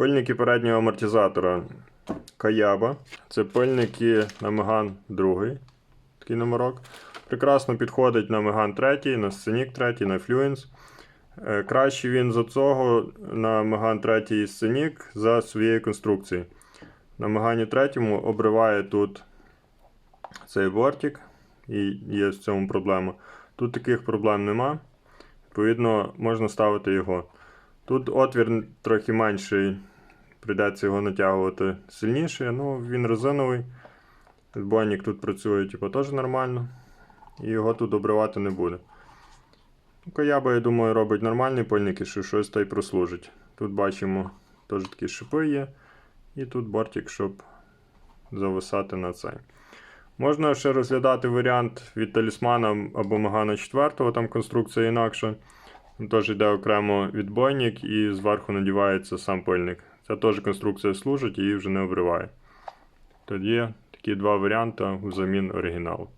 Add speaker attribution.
Speaker 1: Пильники переднього амортизатора Каяба. Це пильники на Меган 2. Такий номерок. Прекрасно підходить на Меган 3, на Scenic 3, на Fluence. Е, Краще він за цього на Меган 3 і Scenic за своєю конструкцією. На Мегані 3 обриває тут цей бортик, і є в цьому проблема. Тут таких проблем нема. Відповідно, можна ставити його. Тут отвір трохи менший, прийдеться його натягувати сильніше, ну він резиновий. Відбойник тут працює типу, теж нормально. І його тут обривати не буде. Ну, Каяба, я думаю, робить нормальні пильники, що щось та й прослужить. Тут бачимо, теж такі шипи є. І тут бортик, щоб зависати на цей. Можна ще розглядати варіант від талісмана або Магана 4, там конструкція інакша. Теж йде окремо відбойник і зверху надівається сам пильник. Ця теж конструкція служить її вже не обриває. Тоді такі два варіанти взамін оригіналу.